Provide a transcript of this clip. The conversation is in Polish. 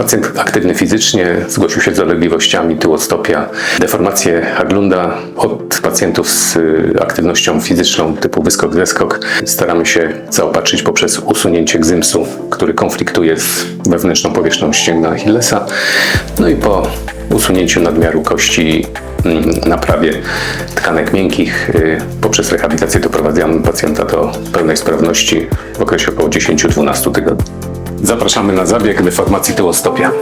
Pacjent aktywny fizycznie zgłosił się z dolegliwościami tyłostopia, deformacje Haglunda. Od pacjentów z y, aktywnością fizyczną typu wyskok-zeskok staramy się zaopatrzyć poprzez usunięcie gzymsu, który konfliktuje z wewnętrzną powierzchnią ścięgna Achillesa. No i po usunięciu nadmiaru kości, mm, naprawie tkanek miękkich, y, poprzez rehabilitację doprowadzamy pacjenta do pełnej sprawności w okresie około 10-12 tygodni. Zapraszamy na zabieg deformacji tyłostopia.